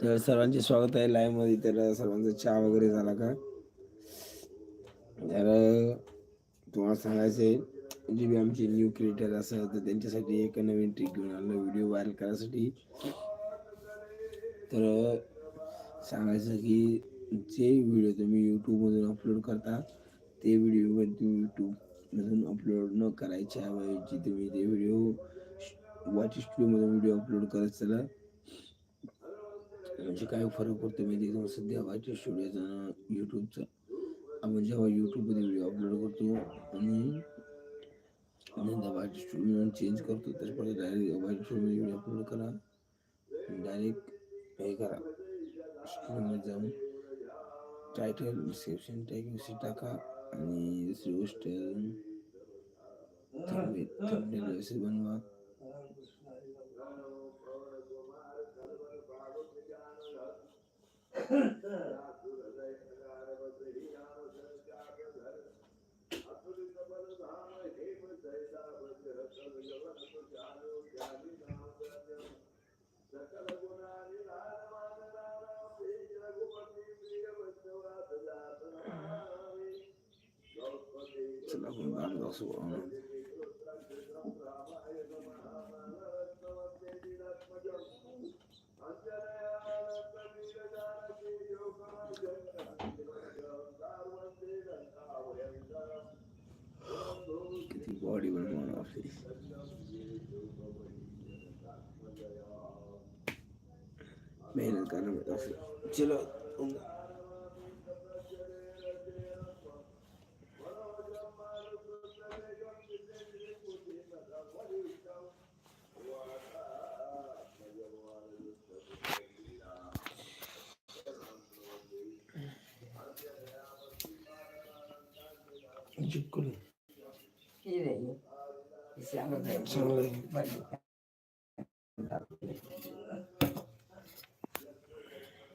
तर सर्वांचे स्वागत आहे लाईव्हमध्ये. तर सर्वांचा चहा वगैरे झाला का? तर तुम्हाला सांगायचं आहे जे बी आमचे न्यू क्रिएटर असं तर त्यांच्यासाठी एक नवीन ट्रिक घेऊन आलो व्हिडिओ व्हायरल करायसाठी. तर सांगायचं की जे व्हिडिओ तुम्ही यूट्यूबमधून अपलोड करता ते व्हिडिओ तुम्ही यूट्यूबमधून अपलोड न करायच्या ऐवजी तुम्ही ते व्हिडिओ वॉच स्टुडिओमधून व्हिडिओ अपलोड करत चला. म्हणजे काय फरक पडतो माहिती सध्या वॉच स्टुडिओचा यूट्यूबचा मैं जो यूट्यूब पर वीडियो अपलोड करती हूँ અને દબાટ સ્ટુડિયોને ચેન્જ કરતો ત્યારે પછી ડાયરેક્ટ અબાટ સ્ટુડિયો અપલોડ કરા ડાયરેક્ટ એ કરા સ્ટુડિયોમાં જાઉં ટાઇટલ ડિસ્ક્રિપ્શન ટેગ વિશે ટાકા અને હોસ્ટેલ થંબનેલ વિશે બનવા Yeah. سلام بعد صورة the body will not off this. Meyle karım lafı. Celo onda. Cukul. İyi de iyi. İsyanı da iyi. Sağ olun.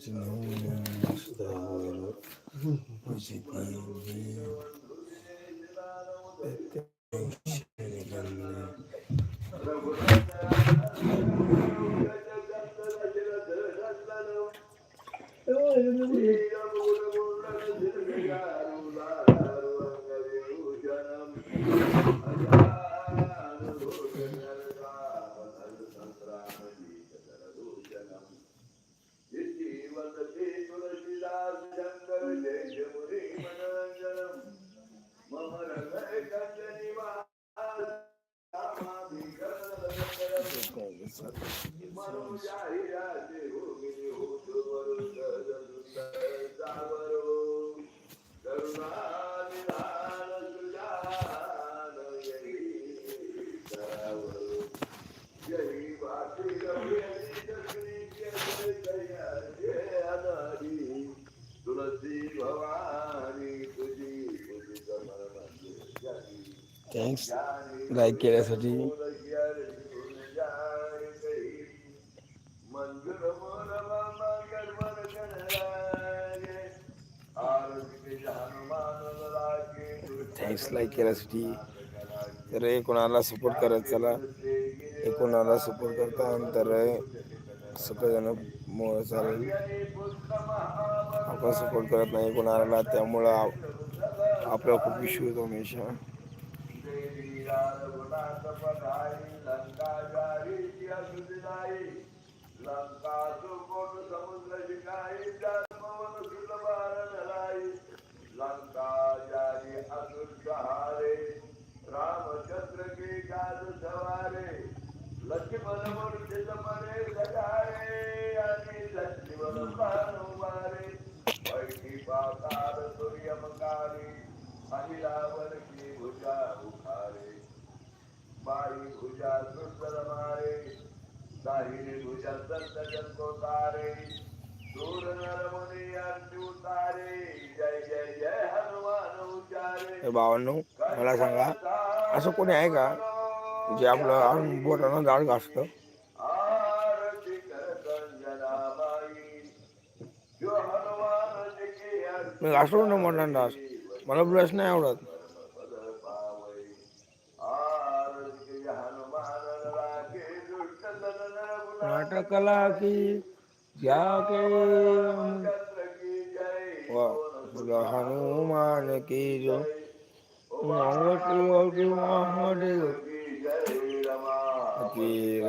de nós dar os. Eu, eu, eu. Thanks like केल्यासाठी thanks like केल्यासाठी तर हे कोणाला support करत चला हे कोणाला support करता तर सगळेजण चालेल आपण सपोर्ट करत नाही कोणाला त्यामुळं आप- आपल्याला खूप इश्यू हमेशा रामचंद्र भुजा सुंदर मारे दाहिनी भुजा संत जन को तारे दूर नर मुनी अर्जु तारे जय जय जय हनुमान उचारे भावांनो मला सांगा असं कोणी आहे का जे आपलं बोटानं जाड घासतं? मी घासतो ना मोठ्यानं डास. मला ब्रश नाही आवडत. નાટકલા કી જ્યાં કે હનુમાન કી જો.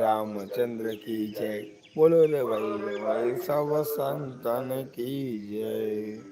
રામચંદ્ર કી જય. બોલો રે ભાઈ સવ સંતન કી જય.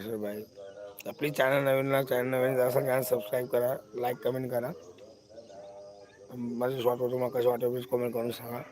सुगंधिं सर भाई. आपली चॅनल नवीन चॅनल नवीन असेल चॅनल सबस्क्राईब करा लाईक कमेंट करा. माझं शॉर्ट तुम्हाला कसं वाटतं प्लीज कमेंट करून सांगा.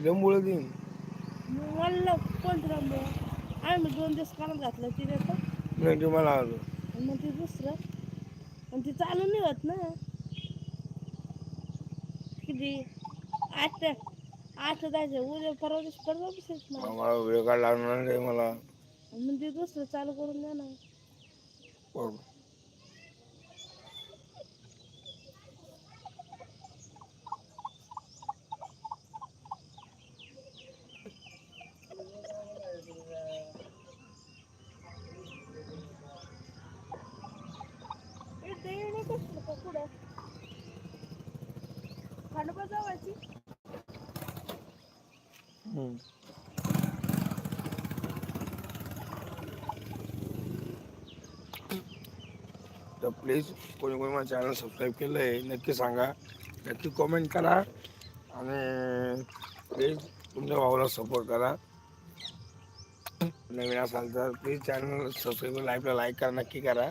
लंबोळ देईन. मला थांबलं आम्ही दोन दिवस कानात घातलं तिने तर. नाही ते मला आलं मग ते दुसरं. आणि ते चालू नाही होत ना. किती? आठ आठ जायचं उद्या परवा दिवशी परवा दिवशीच ना मला वेळ काढ लागणार नाही मला. मग ते दुसरं चालू करून द्या ना. जावायची हम्म. तर प्लीज़ कोणी कोणी माझं चॅनल सबस्क्राईब केलं आहे नक्की सांगा. नक्की कमेंट करा. आणि प्लीज़ तुमच्या भावाला सपोर्ट करा. नवीन असाल तर प्लीज़ चॅनल सबस्क्राईब लाईव्हला लाईक करा नक्की करा.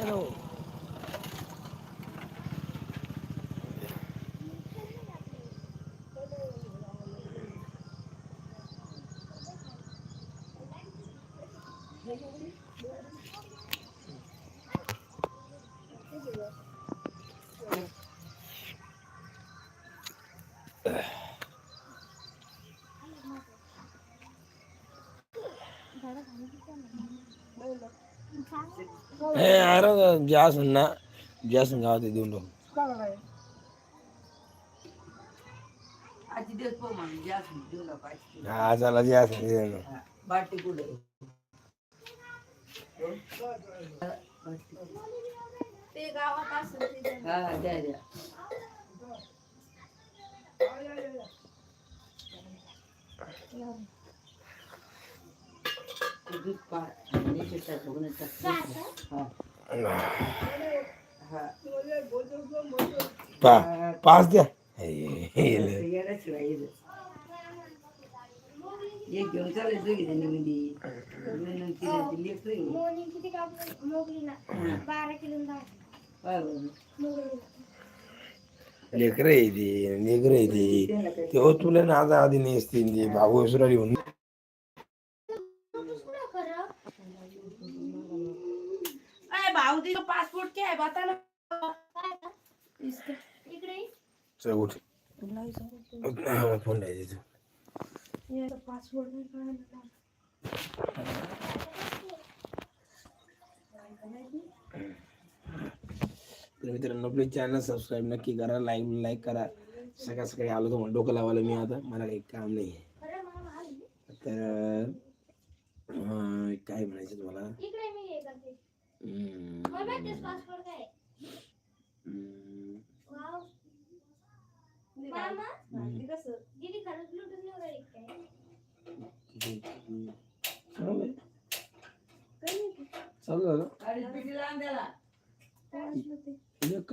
Hello. Thank you. गॅस ना गॅस गावात देऊन टाकू आजची दिवस पाहू मग हा, द्या द्या ते दूध पा याच्यात टाक, बघून टाक. हा हा पा पाच द्या हे, हे, हे. गेल्याशिवाय येईल. एक घेऊन चालायचं दोघी जणी मध्ये दोन किलोची लेकरं आहे. मोनी किती कापलं मोगलीला बारा किलो डाळ पाय बरं. लेकर आहे ते लेकर आहे ते त्याला काय तेव्हा तुला ना आता आधी नेसतील ते भाऊ सुरारी म्हणून भाऊ तिला पासपोर्ट क्या है? बता ना। उठ। फ़ोन तू ये पासपोर्ट नाही काढला तर मित्रांनो आपले चॅनल सबस्क्राईब नक्की करा लाईक लाईक करा। सकाळ सकाळी आलो तर म्हणून डोकं लावायला मी आता मला काही काम नाही तर अं, काय म्हणायचं तुम्हाला?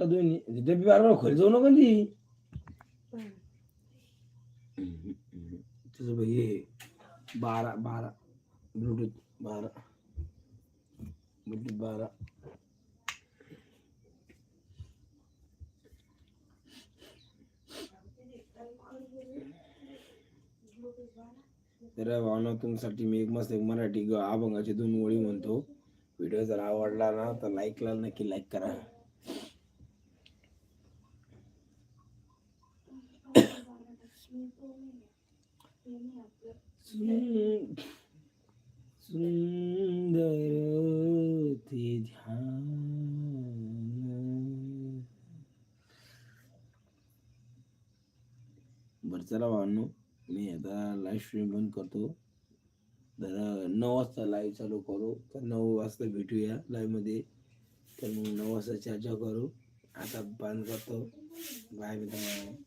दोन्ही डबी बारा खोली जाऊ नका ती तुझं हे बारा बारा ब्लूटूथ बारा ब्लूटूथ बारा तर भावना तुमच्यासाठी मी एक मस्त एक मराठी अभंगाची दोन ओळी म्हणतो. व्हिडिओ जर आवडला ना तर लाईकला नक्की लाईक करा. सुंदर ते ध्यान बरं चला भावांनो मी आता लाईव्ह स्ट्रीम बंद करतो. तर नऊ वाजता लाईव्ह चालू करू. तर नऊ वाजता भेटूया लाईव्हमध्ये तर मग नऊ वाजता चर्चा करू. आता बंद करतो. बाय मित्रांनो.